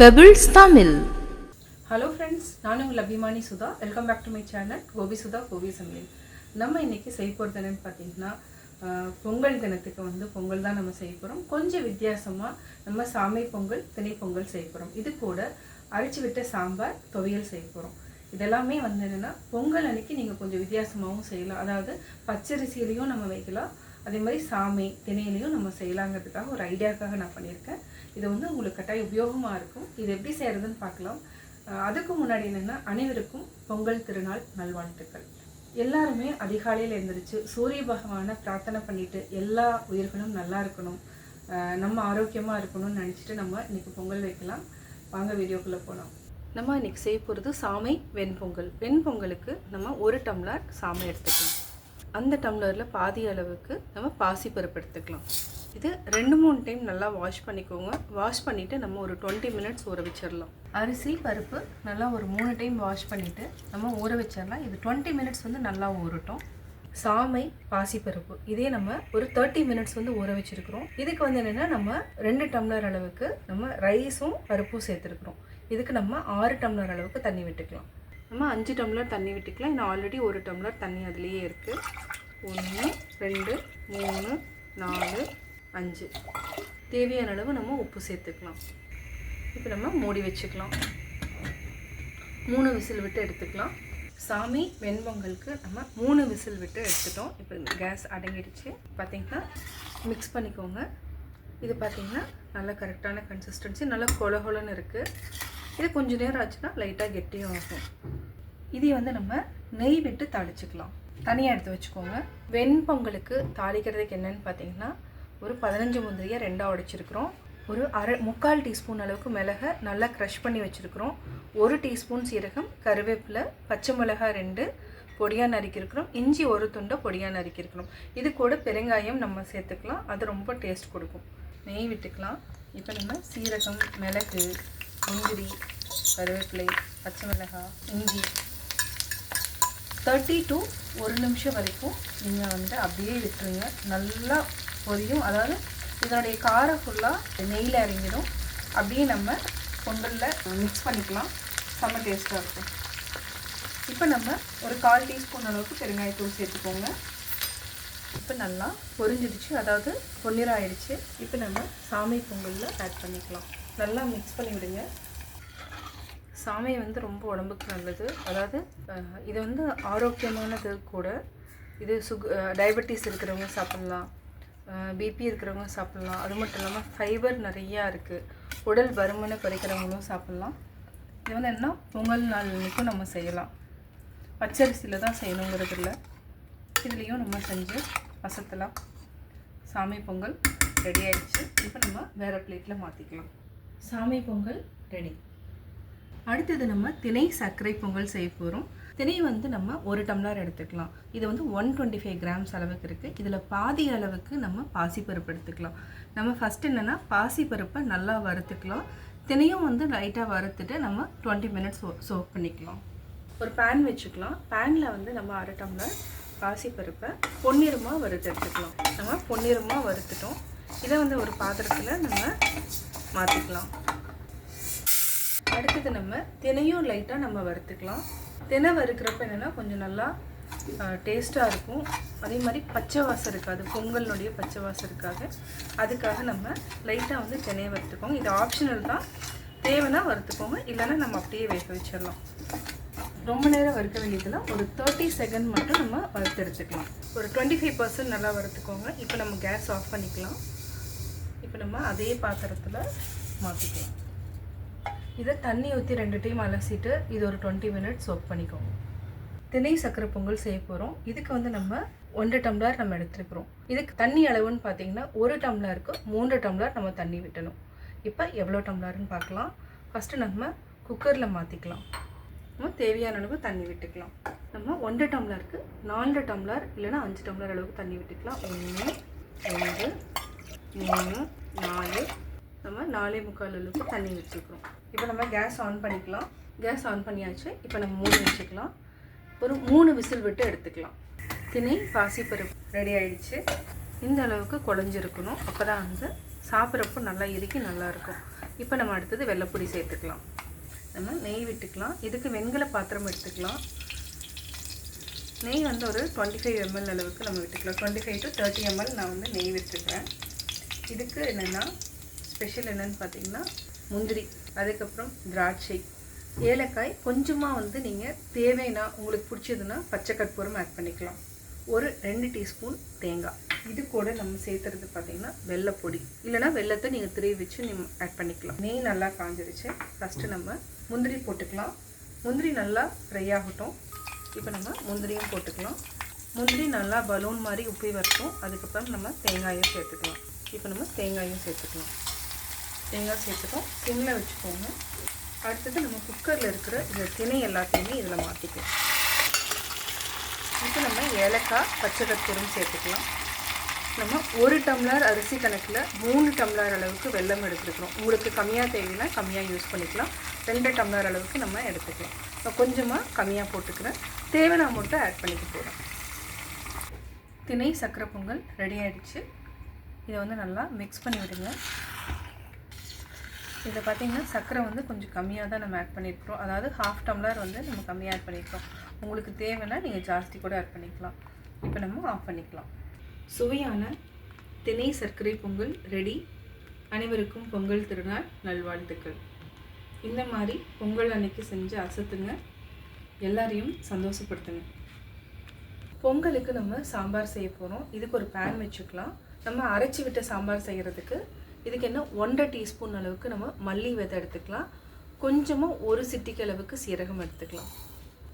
Pebbles Tamil hello friends நான் உங்கள் அபிமானி Sudha. Welcome back to my channel Gopi Sudha Gopi சமையல். நம்ம இன்னைக்கு செய்ய போகிறது என்னன்னு பார்த்தீங்கன்னா பொங்கல் தினத்துக்கு வந்து பொங்கல் தான் நம்ம செய்ய போகிறோம் கொஞ்சம் வித்தியாசமாக நம்ம சாமை பொங்கல் திணை பொங்கல் செய்ய போகிறோம் இது கூட அரைச்சி விட்ட சாம்பார் துவையல் செய்ய போகிறோம் இதெல்லாமே வந்து என்னென்னா பொங்கல் அன்னைக்கு நீங்கள் கொஞ்சம் வித்தியாசமாகவும் செய்யலாம். அதாவது பச்சரிசியிலையும் நம்ம வைக்கலாம். அதே மாதிரி சாமை திணையிலையும் நம்ம செய்யலாங்கிறதுக்காக ஒரு ஐடியாக்காக நான் பண்ணியிருக்கேன். இது வந்து உங்களுக்கு கட்டாய உபயோகமாக இருக்கும். இது எப்படி செய்கிறதுன்னு பார்க்கலாம். அதுக்கு முன்னாடி என்னென்னா அனைவருக்கும் பொங்கல் திருநாள் நல்வாழ்த்துக்கள். எல்லாருமே அதிகாலையில் எழுந்திரிச்சு சூரிய பகவானை பிரார்த்தனை பண்ணிட்டு எல்லா உயிர்களும் நல்லா இருக்கணும். நம்ம ஆரோக்கியமாக இருக்கணும்னு நினச்சிட்டு நம்ம இன்னைக்கு பொங்கல் வைக்கலாம். வாங்க வீடியோக்குள்ளே போகலாம் நம்ம இன்னைக்கு செய்ய போகிறது சாமை வெண்பொங்கல் வெண்பொங்கலுக்கு நம்ம ஒரு டம்ளர் சாமை எடுத்துக்கலாம். அந்த டம்ளரில் பாதி அளவுக்கு நம்ம பாசிப்பருப்பு எடுத்துக்கலாம் இது ரெண்டு மூணு டைம் நல்லா வாஷ் பண்ணிக்கோங்க. வாஷ் பண்ணிவிட்டு நம்ம ஒரு டுவெண்ட்டி மினிட்ஸ் ஊற வச்சிடலாம். அரிசி பருப்பு நல்லா ஒரு மூணு டைம் வாஷ் பண்ணிவிட்டு நம்ம ஊற வச்சிடலாம். இது டுவெண்ட்டி மினிட்ஸ் வந்து நல்லா ஊறட்டும். சாமை பாசிப்பருப்பு இதே நம்ம ஒரு தேர்ட்டி மினிட்ஸ் வந்து ஊற வச்சிருக்கிறோம். இதுக்கு வந்து என்னென்னா நம்ம ரெண்டு டம்ளர் அளவுக்கு நம்ம ரைஸும் பருப்பும் சேர்த்துருக்குறோம். இதுக்கு நம்ம ஆறு டம்ளர் அளவுக்கு தண்ணி விட்டுக்கலாம். நம்ம அஞ்சு டம்ளர் தண்ணி விட்டுக்கலாம். ஏன்னா ஆல்ரெடி ஒரு டம்ளர் தண்ணி அதுலேயே இருக்குது ஒன்று ரெண்டு மூணு நாலு அஞ்சு. தேவையான அளவு நம்ம உப்பு சேர்த்துக்கலாம். இப்போ நம்ம மூடி வச்சுக்கலாம். மூணு விசில் விட்டு எடுத்துக்கலாம். சாமி வெண்பொங்கலுக்கு நம்ம மூணு விசில் விட்டு எடுத்துட்டோம். இப்போ கேஸ் அடங்கிடுச்சு. பார்த்தீங்கன்னா மிக்ஸ் பண்ணிக்கோங்க. இது பார்த்திங்கன்னா நல்லா கரெக்டான கன்சிஸ்டன்சி நல்லா கொலகொலன்னு இருக்குது இது கொஞ்சம் நேரம் ஆச்சுன்னா லைட்டாக கெட்டியும் ஆகும். இதை வந்து நம்ம நெய் விட்டு தாளிச்சுக்கலாம். தனியாக எடுத்து வச்சுக்கோங்க. வெண்பொங்கலுக்கு தாளிக்கிறதுக்கு என்னென்னு பார்த்தீங்கன்னா ஒரு பதினஞ்சு முந்திரியை ரெண்டாக உடைச்சிருக்கிறோம். ஒரு அரை முக்கால் டீஸ்பூன் அளவுக்கு மிளகை நல்லா க்ரஷ் பண்ணி வச்சுருக்கிறோம். ஒரு டீஸ்பூன் சீரகம் கருவேப்பிலை பச்சை மிளகாய் ரெண்டு பொடியாக நறுக்கிருக்கிறோம் இஞ்சி ஒரு துண்டை பொடியாக நறுக்கிருக்கிறோம் இது கூட பெருங்காயம் நம்ம சேர்த்துக்கலாம். அது ரொம்ப டேஸ்ட் கொடுக்கும். நெய் விட்டுக்கலாம். இப்போ நம்ம சீரகம் மிளகு முந்திரி கருவேப்பிலை பச்சை மிளகாய் இஞ்சி. தேர்ட்டி டு ஒரு நிமிஷம் வரைக்கும் நீங்கள் வந்து அப்படியே விட்டுருங்க. நல்லா பொரியும். அதாவது இதனுடைய காரம் ஃபுல்லாக நெய்யில் இறங்கிடும். அப்படியே நம்ம பொங்கலில் மிக்ஸ் பண்ணிக்கலாம். செம்ம டேஸ்ட்டாக இருக்கும். இப்போ நம்ம ஒரு கால் டீஸ்பூன் அளவுக்கு பெருங்காயத்தூள் சேர்த்துக்கோங்க. இப்போ நல்லா பொரிஞ்சிடுச்சு. அதாவது பொன்னிறம் ஆயிடுச்சு இப்போ நம்ம சாமி பொங்கலில் ஆட் பண்ணிக்கலாம். நல்லா மிக்ஸ் பண்ணி விடுங்க. சாமை வந்து ரொம்ப உடம்புக்கு நல்லது. அதாவது இது வந்து ஆரோக்கியமானது கூட. இது சுக டயபெட்டிஸ் இருக்கிறவங்க சாப்பிட்லாம். பிபி இருக்கிறவங்க சாப்பிட்லாம். அது மட்டும் இல்லாமல் ஃபைபர் நிறையா இருக்குது உடல் பருமனை குறைக்கிறவங்களும் சாப்பிட்லாம். இது வந்து என்ன? பொங்கல் நாள் அன்னைக்கும் நம்ம செய்யலாம். பச்சரிசியில் தான் செய்யணுங்கிறது இல்லை. இதுலேயும் நம்ம செஞ்சு வசத்தலாம் சாமி பொங்கல் ரெடி ஆயிடுச்சு. இப்போ நம்ம வேறு பிளேட்டில் மாற்றிக்கலாம் சாமி பொங்கல் ரெடி. அடுத்தது நம்ம திணை சர்க்கரை பொங்கல் செய்ய போகிறோம் தினை வந்து நம்ம ஒரு டம்ளர் எடுத்துக்கலாம். இது வந்து ஒன் டுவெண்ட்டி ஃபைவ் கிராம்ஸ் அளவுக்கு இருக்குது இதில் பாதி அளவுக்கு நம்ம பாசிப்பருப்பு எடுத்துக்கலாம். நம்ம ஃபஸ்ட் என்னென்னா பாசிப்பருப்பை நல்லா வறுத்துக்கலாம். தினையும் வந்து லைட்டாக வறுத்துட்டு நம்ம டுவெண்ட்டி மினிட்ஸ் சோக் பண்ணிக்கலாம். ஒரு பேன் வச்சுக்கலாம். பேனில் வந்து நம்ம அரை டம்ளர் பாசிப்பருப்பை பொன்னிறமாக வறுத்து எடுத்துக்கலாம். நம்ம பொன்னிறமாக வறுத்துட்டோம். இதை வந்து ஒரு பாத்திரத்தில் நம்ம மாற்றிக்கலாம் அடுத்தது நம்ம தினையும் லைட்டாக நம்ம வறுத்துக்கலாம். தினை வறுக்கிறப்ப என்னென்னா கொஞ்சம் நல்லா டேஸ்ட்டாக இருக்கும். அதே மாதிரி பச்சை வாசம் இருக்காது. பொங்கலினுடைய பச்சை வாசம் இருக்காது. அதுக்காக நம்ம லைட்டாக வந்து தினையை வறுத்துக்கோங்க. இது ஆப்ஷனல் தான். தேவைன்னா வறுத்துக்கோங்க. இல்லைன்னா நம்ம அப்படியே வேக வச்சிடலாம். ரொம்ப நேரம் வறுக்க வேண்டியதில் ஒரு தேர்ட்டி செகண்ட் மட்டும் நம்ம வறுத்து எடுத்துக்கலாம். ஒரு டுவெண்ட்டி ஃபைவ் பர்சன்ட் நல்லா வறுத்துக்கோங்க. இப்போ நம்ம கேஸ் ஆஃப் பண்ணிக்கலாம். இப்போ நம்ம அதே பாத்திரத்தில் மாற்றிக்கலாம் இதை தண்ணி ஊற்றி ரெண்டு டைம் அலசிட்டு இது ஒரு டுவெண்ட்டி மினிட்ஸ் சோப் பண்ணிக்கோங்க. திணை சக்கரை பொங்கல் செய்ய போகிறோம் இதுக்கு வந்து நம்ம ஒன்றரை டம்ளர் நம்ம எடுத்துருக்குறோம். இதுக்கு தண்ணி அளவுன்னு பார்த்தீங்கன்னா ஒரு டம்ளருக்கு மூன்று டம்ளர் நம்ம தண்ணி விட்டணும். இப்போ எவ்வளோ டம்ளர்னு பார்க்கலாம் ஃபஸ்ட்டு நம்ம குக்கரில் மாற்றிக்கலாம் நம்ம தேவையான அளவு தண்ணி விட்டுக்கலாம். நம்ம ஒன்றரை டம்ளருக்கு நாலு டம்ளர் இல்லைன்னா அஞ்சு டம்ளர் அளவுக்கு தண்ணி விட்டுக்கலாம். ஒன்று ரெண்டு மூணு நாலு. நம்ம நாலே முக்கால் அளவுக்கு தண்ணி வச்சுருக்கிறோம். இப்போ நம்ம கேஸ் ஆன் பண்ணிக்கலாம். கேஸ் ஆன் பண்ணியாச்சு. இப்போ நம்ம மூணு வச்சுக்கலாம். ஒரு மூணு விசில் விட்டு எடுத்துக்கலாம். திணை பாசிப்பருப்பு ரெடி ஆயிடுச்சு. இந்த அளவுக்கு குழஞ்சிருக்கணும். அப்போ தான் வந்து சாப்பிட்றப்போ நல்லா இறுக்கி நல்லா இருக்கும். இப்போ நம்ம அடுத்தது வெள்ளைப்பொடி சேர்த்துக்கலாம். நம்ம நெய் விட்டுக்கலாம். இதுக்கு வெண்கல பாத்திரம் எடுத்துக்கலாம். நெய் வந்து ஒரு டுவெண்ட்டி ஃபைவ் எம்எல் அளவுக்கு நம்ம விட்டுக்கலாம். Twenty five to thirty ML நான் வந்து நெய் விட்டுருக்கேன் இதுக்கு என்னென்னா ஸ்பெஷல் என்னென்னு பார்த்தீங்கன்னா முந்திரி அதுக்கப்புறம் திராட்சை. ஏலக்காய் கொஞ்சமாக வந்து நீங்கள் தேவைன்னா உங்களுக்கு பிடிச்சதுன்னா பச்சை கற்பூரம் ஆட் பண்ணிக்கலாம். ஒரு ரெண்டு டீஸ்பூன் தேங்காய். இது கூட நம்ம சேர்த்துறது பார்த்தீங்கன்னா வெள்ளைப்பொடி இல்லைனா வெள்ளத்தை நீங்கள் திருவி வச்சு நீங்கள் ஆட் பண்ணிக்கலாம். நெய் நல்லா காஞ்சிருச்சு. ஃபஸ்ட்டு நம்ம முந்திரி போட்டுக்கலாம். முந்திரி நல்லா ஃப்ரை ஆகட்டும். இப்போ நம்ம முந்திரியும் போட்டுக்கலாம். முந்திரி நல்லா பலூன் மாதிரி உப்பி வரட்டும். அதுக்கப்புறம் நம்ம தேங்காயும் சேர்த்துக்கலாம். இப்போ நம்ம தேங்காயும் சேர்த்துக்கலாம். தேங்காய் சேர்த்துட்டோம். சிம்மில் வச்சுக்கோங்க. அடுத்தது நம்ம குக்கரில் இருக்கிற இந்த திணை எல்லாத்தையுமே இதில் மாற்றிக்கலாம் இப்போ நம்ம ஏலக்காய் பச்சை கற்பூரம் சேர்த்துக்கலாம். நம்ம ஒரு டம்ளர் அரிசி கணக்கில் மூணு டம்ளர் அளவுக்கு வெல்லம் எடுத்துருக்குறோம். உங்களுக்கு கம்மியாக தேவைன்னா கம்மியாக யூஸ் பண்ணிக்கலாம். ரெண்டு டம்ளர் அளவுக்கு நம்ம எடுத்துக்கலாம். நான் கொஞ்சமாக கம்மியாக போட்டுக்கிறேன். தேவையான அமௌண்ட்டை ஆட் பண்ணிக்க போகிறேன் திணை சக்கரை பொங்கல் ரெடி ஆகிடுச்சு இதை வந்து நல்லா மிக்ஸ் பண்ணி விடுங்க. இதில் பார்த்தீங்கன்னா சர்க்கரை வந்து கொஞ்சம் கம்மியாக தான் நம்ம ஆட் பண்ணியிருக்கிறோம் அதாவது ஹாஃப் டம்ளர் வந்து நம்ம கம்மியாக ஆட் பண்ணியிருக்கோம் உங்களுக்கு தேவைன்னா நீங்கள் ஜாஸ்தி கூட ஆட் பண்ணிக்கலாம். இப்போ நம்ம ஆஃப் பண்ணிக்கலாம். சுவையான தினை சர்க்கரை பொங்கல் ரெடி. அனைவருக்கும் பொங்கல் திருநாள் நல்வாழ்த்துக்கள். இந்த மாதிரி பொங்கல் அன்னைக்கு செஞ்சு அசத்துங்க. எல்லாரையும் சந்தோஷப்படுத்துங்க. பொங்கலுக்கு நம்ம சாம்பார் செய்ய போகிறோம் இதுக்கு ஒரு பேன் வச்சுக்கலாம். நம்ம அரைச்சி விட்ட சாம்பார் செய்கிறதுக்கு இதுக்கு என்ன ஒன்றரை டீஸ்பூன் அளவுக்கு நம்ம மல்லி விதை எடுத்துக்கலாம். கொஞ்சமாக ஒரு சிட்டிக்கு அளவுக்கு சீரகம் எடுத்துக்கலாம்.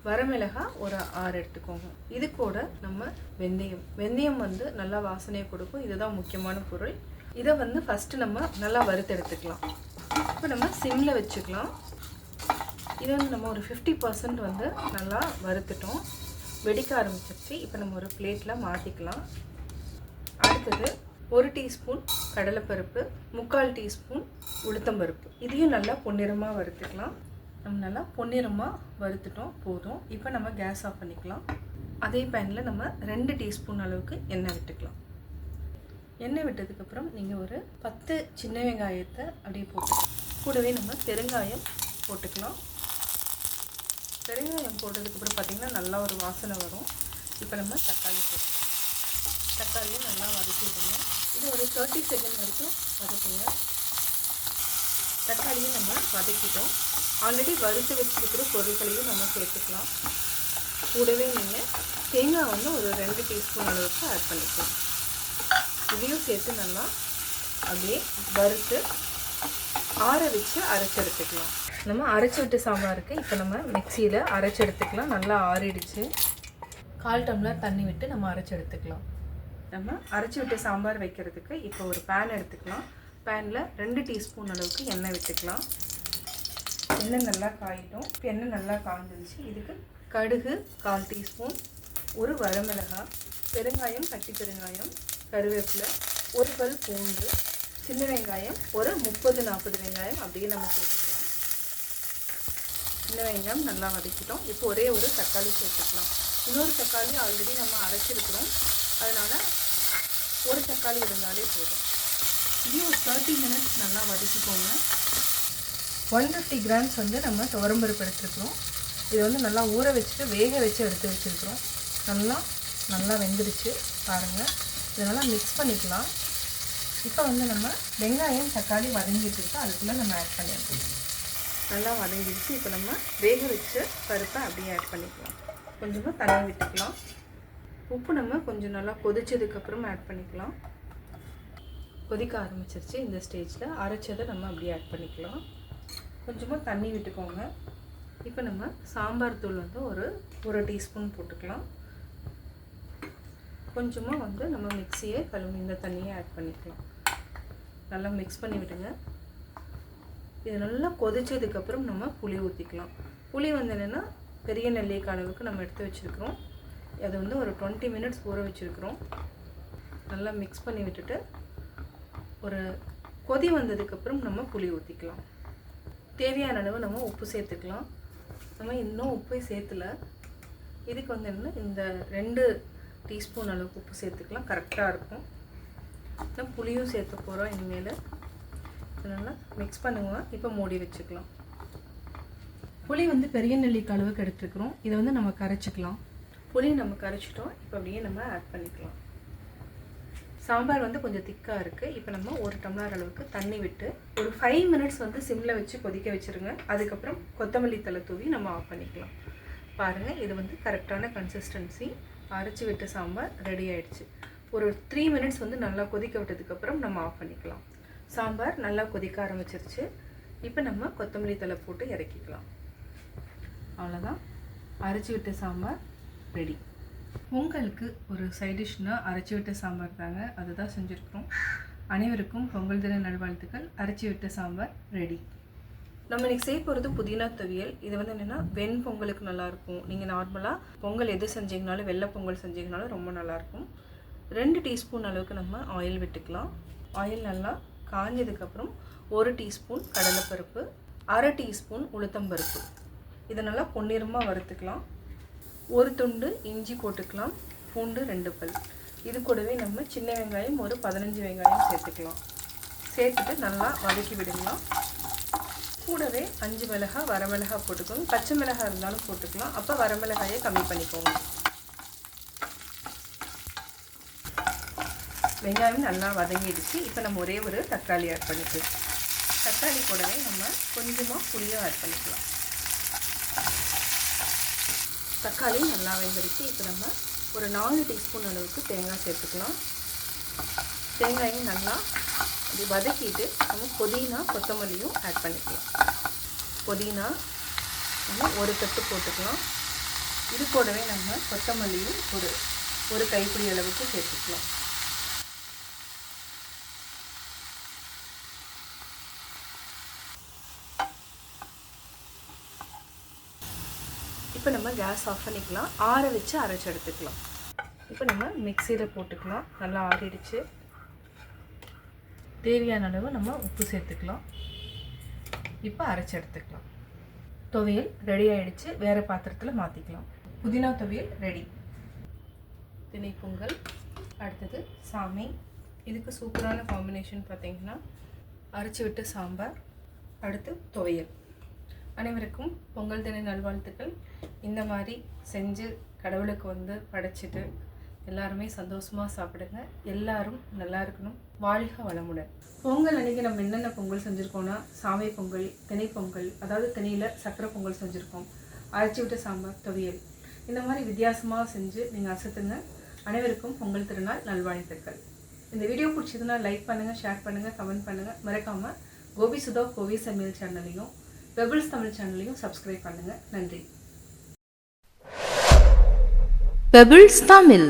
வரமிளகா ஒரு ஆறு எடுத்துக்கோங்க. இது கூட நம்ம வெந்தயம். வெந்தயம் வந்து நல்லா வாசனையை கொடுக்கும். இதுதான் முக்கியமான பொருள். இதை வந்து ஃபஸ்ட்டு நம்ம நல்லா வறுத்து எடுத்துக்கலாம். இப்போ நம்ம சிம்மில் வச்சுக்கலாம். இதை வந்து நம்ம ஒரு ஃபிஃப்டி பர்சன்ட் வந்து நல்லா வறுத்துட்டோம். வெடிக்க ஆரம்பிச்சிருச்சு. இப்போ நம்ம ஒரு பிளேட்டில் மாற்றிக்கலாம் அடுத்தது ஒரு டீஸ்பூன் கடலைப்பருப்பு முக்கால் டீஸ்பூன் உளுத்தம்பருப்பு. இதையும் நல்லா பொன்னிறமாக வறுத்துக்கலாம். நம்ம நல்லா பொன்னிறமாக வறுத்துட்டோம் போதும். இப்போ நம்ம கேஸ் ஆஃப் பண்ணிக்கலாம். அதே பேனில் நம்ம ரெண்டு டீஸ்பூன் அளவுக்கு எண்ணெய் விட்டுக்கலாம். எண்ணெய் விட்டதுக்கப்புறம் நீங்கள் ஒரு பத்து சின்ன வெங்காயத்தை அப்படியே போட்டுக்கலாம். கூடவே நம்ம பெருங்காயம் போட்டுக்கலாம். பெருங்காயம் போட்டதுக்கப்புறம் பார்த்திங்கன்னா நல்லா ஒரு வாசனை வரும். இப்போ நம்ம தக்காளி போட்டுக்கலாம். தக்காளியும் நல்லா வதக்கிடுங்க. இது ஒரு தேர்ட்டி செகண்ட் வரைக்கும் வதக்குங்க. தக்காளியும் நம்ம வதக்கிட்டோம். ஆல்ரெடி வறுத்து வச்சுருக்கிற பொருட்களையும் நம்ம சேர்த்துக்கலாம். கூடவே நீங்கள் தேங்காய் வந்து ஒரு ரெண்டு டீஸ்பூன் அளவுக்கு ஆட் பண்ணிக்கலாம். இதையும் சேர்த்து நல்லா அப்படியே வறுத்து ஆற வச்சு அரைச்சி எடுத்துக்கலாம். நம்ம அரைச்சி விட்டு சாம்பாருக்கு இப்போ நம்ம மிக்சியில் அரைச்சி எடுத்துக்கலாம். நல்லா ஆறிடுச்சு. கால் டம்ளர் தண்ணி விட்டு நம்ம அரைச்சி எடுத்துக்கலாம். நம்ம அரைச்சி விட்டு சாம்பார் வைக்கிறதுக்கு இப்போ ஒரு பேன் எடுத்துக்கலாம். பேனில் ரெண்டு டீஸ்பூன் அளவுக்கு எண்ணெய் விட்டுக்கலாம். எண்ணெய் நல்லா காயிட்டும். இப்போ எண்ணெய் நல்லா காய்ஞ்சிருச்சு இதுக்கு கடுகு கால் டீஸ்பூன் ஒரு வரமிளகாய் பெருங்காயம் கட்டி பெருங்காயம் கருவேப்பிலை ஒரு பல் பூண்டு சின்ன வெங்காயம் ஒரு முப்பது நாற்பது வெங்காயம் அப்படியே நம்ம சேர்த்துக்கலாம். சின்ன வெங்காயம் நல்லா வதக்கிட்டோம். இப்போ ஒரே ஒரு தக்காளி சேர்த்துக்கலாம். இன்னொரு தக்காளி ஆல்ரெடி நம்ம அரைச்சிருக்கிறோம். அதனால் ஒரு தக்காளி இருந்தாலே போதும். இதையும் ஒரு தேர்ட்டி மினிட்ஸ் நல்லா வதக்கிக்கோங்க. ஒன் ஃபிஃப்டி கிராம்ஸ் வந்து நம்ம துவரம்பருப்பு எடுத்துருக்குறோம். இதை வந்து நல்லா ஊற வச்சுட்டு வேக வச்சு எடுத்து வச்சுருக்குறோம். நல்லா நல்லா வெந்துடுச்சு. பாருங்கள் இதெல்லாம் மிக்ஸ் பண்ணிக்கலாம். இப்போ வந்து நம்ம வெங்காயம் தக்காளி வதங்கிட்டு இருக்கோம் அதுக்குள்ளே நம்ம ஆட் பண்ணிடலாம். நல்லா வதங்கிடுச்சு. இப்போ நம்ம வேக வச்ச பருப்பை அப்படியே ஆட் பண்ணிக்கலாம். கொஞ்சமாக தண்ணி விட்டுக்கலாம். உப்பு நம்ம கொஞ்சம் நல்லா கொதிச்சதுக்கப்புறம் ஆட் பண்ணிக்கலாம். கொதிக்க ஆரம்பிச்சிருச்சு இந்த ஸ்டேஜில் அரைச்சதை நம்ம அப்படியே ஆட் பண்ணிக்கலாம். கொஞ்சமாக தண்ணி விட்டுக்கோங்க. இப்போ நம்ம சாம்பார் தூள் வந்து ஒரு ஒரு டீஸ்பூன் போட்டுக்கலாம். கொஞ்சமாக வந்து நம்ம மிக்சியை கழுவி இந்த தண்ணியை ஆட் பண்ணிக்கலாம். நல்லா மிக்ஸ் பண்ணி விடுங்க. இது நல்லா கொதிச்சதுக்கப்புறம் நம்ம புளி ஊற்றிக்கலாம் புளி வந்து என்னென்னா பெரிய நெல்லிக்காய் அளவுக்கு நம்ம எடுத்து வச்சுருக்கிறோம். அது வந்து ஒரு டுவெண்ட்டி மினிட்ஸ் ஊற வச்சுருக்குறோம். நல்லா மிக்ஸ் பண்ணி விட்டுட்டு ஒரு கொதி வந்ததுக்கப்புறம் நம்ம புளி ஊற்றிக்கலாம் தேவையான அளவு நம்ம உப்பு சேர்த்துக்கலாம். நம்ம இன்னும் உப்பை சேர்த்துல. இதுக்கு வந்து என்ன இந்த ரெண்டு டீஸ்பூன் அளவுக்கு உப்பு சேர்த்துக்கலாம். கரெக்டாக இருக்கும். நம்ம புளியும் சேர்த்து போகிறோம் இனிமேல். நல்லா மிக்ஸ் பண்ணுங்க. இப்போ மூடி வச்சுக்கலாம். புளி வந்து பெரிய நெல்லிக்காய் அளவுக்கு எடுத்துருக்குறோம். இதை வந்து நம்ம கரைச்சிக்கலாம். புளி நம்ம கரைச்சிட்டோம். இப்போ அப்படியே நம்ம ஆட் பண்ணிக்கலாம். சாம்பார் வந்து கொஞ்சம் திக்காக இருக்குது இப்போ நம்ம ஒரு டம்ளர் அளவுக்கு தண்ணி விட்டு ஒரு ஃபைவ் மினிட்ஸ் வந்து சிம்மில் வச்சு கொதிக்க வச்சுருங்க. அதுக்கப்புறம் கொத்தமல்லி தலை தூவி நம்ம ஆஃப் பண்ணிக்கலாம். பாருங்கள் இது வந்து கரெக்டான கன்சிஸ்டன்சி அரைச்சி விட்ட சாம்பார் ரெடி ஆயிடுச்சு. ஒரு த்ரீ மினிட்ஸ் வந்து நல்லா கொதிக்க விட்டதுக்கப்புறம் நம்ம ஆஃப் பண்ணிக்கலாம். சாம்பார் நல்லா கொதிக்க ஆரம்பிச்சிருச்சு. இப்போ நம்ம கொத்தமல்லி தலை போட்டு இறக்கிக்கலாம். அவ்வளோதான் அரைச்சி விட்ட சாம்பார் ரெடி பொங்கலுக்கு ஒரு சைடிஷ்னால் அரைச்சி விட்ட சாம்பார் தாங்க அதுதான் செஞ்சுருக்கோம் அனைவருக்கும் பொங்கல் தின நல்வாழ்த்துக்கள். அரைச்சி விட்ட சாம்பார் ரெடி நம்ம இன்றைக்கி செய்ய போகிறது புதினா துவியல். இது வந்து என்னென்னா வெண் பொங்கலுக்கு நல்லாயிருக்கும். நீங்கள் நார்மலாக பொங்கல் எது செஞ்சீங்கனாலும் வெள்ளை பொங்கல் செஞ்சீங்கனாலும் ரொம்ப நல்லாயிருக்கும். ரெண்டு டீஸ்பூன் அளவுக்கு நம்ம ஆயில் விட்டுக்கலாம். ஆயில் நல்லா காஞ்சதுக்கப்புறம் ஒரு டீஸ்பூன் கடலைப்பருப்பு அரை டீஸ்பூன் உளுத்தம்பருப்பு. இதை நல்லா பொன்னிறமாக வறுத்துக்கலாம். ஒரு துண்டு இஞ்சி போட்டுக்கலாம். பூண்டு ரெண்டு பல். இது கூடவே நம்ம சின்ன வெங்காயம் ஒரு பதினஞ்சு வெங்காயம் சேர்த்துக்கலாம். சேர்த்துட்டு நல்லா வதக்கி விடுங்களாம் கூடவே அஞ்சு மிளகாய் வரமிளகாய் போட்டுக்கோங்க. பச்சை மிளகாய் இருந்தாலும் போட்டுக்கலாம். அப்போ வரமிளகாயை கம்மி பண்ணிக்கோங்க. வெங்காயம் நல்லா வதங்கிடுச்சு. இப்போ நம்ம ஒரே ஒரு தக்காளி ஆட் பண்ணிக்கலாம். தக்காளி கூடவே நம்ம கொஞ்சமாக புளியும் ஆட் பண்ணிக்கலாம். தக்காளி நல்லா வெந்துடுச்சு இப்போ நம்ம ஒரு நாலு டீஸ்பூன் அளவுக்கு தேங்காய் சேர்த்துக்கலாம். தேங்காயும் நல்லா அப்படி வதக்கிட்டு நம்ம புதினா கொத்தமல்லியும் ஆட் பண்ணிக்கலாம். புதினா நம்ம ஒரு தட்டு போட்டுக்கலாம். இது கூடவே நம்ம கொத்தமல்லியும் ஒரு ஒரு கைப்பிடி அளவுக்கு சேர்த்துக்கலாம். இப்போ நம்ம கேஸ் ஆஃப் பண்ணிக்கலாம். ஆற வச்சு அரைச்சி எடுத்துக்கலாம். இப்போ நம்ம மிக்சியில் போட்டுக்கலாம். நல்லா ஆறிடுச்சு. தேவையான அளவு நம்ம உப்பு சேர்த்துக்கலாம். இப்போ அரைச்சி எடுத்துக்கலாம். துவையல் ரெடி ஆகிடுச்சு வேறு பாத்திரத்தில் மாற்றிக்கலாம் புதினா துவையல் ரெடி தினை பொங்கல். அடுத்தது சாமி. இதுக்கு சூப்பரான காம்பினேஷன் பார்த்திங்கன்னா அரைச்சி விட்டு சாம்பார். அடுத்து துவையல். அனைவருக்கும் பொங்கல் தின நல்வாழ்த்துக்கள். இந்த மாதிரி செஞ்சு கடவுளுக்கு வந்து படைச்சிட்டு எல்லாருமே சந்தோஷமாக சாப்பிடுங்க. எல்லாரும் நல்லா இருக்கணும். வாழ்க வளமுடன். பொங்கல் அன்றைக்கி நம்ம என்னென்ன பொங்கல் செஞ்சுருக்கோம்னா சாமை பொங்கல் தினை பொங்கல் அதாவது திணையில் சக்கரை பொங்கல் செஞ்சுருக்கோம். அரைச்சி விட்ட சாம்பார் துவையல். இந்த மாதிரி வித்தியாசமாக செஞ்சு நீங்கள் அசத்துங்க. அனைவருக்கும் பொங்கல் திருநாள் நல்வாழ்த்துக்கள். இந்த வீடியோ பிடிச்சதுன்னா லைக் பண்ணுங்கள் ஷேர் பண்ணுங்கள் கமெண்ட் பண்ணுங்கள் மறக்காமல் கோபி சுதா கோவி சமையல் சேனலையும் பெபிள்ஸ் தமிழ் சேனலையும் சப்ஸ்கிரைப் பண்ணுங்கள் நன்றி. பெபிள்ஸ் தமிழ்.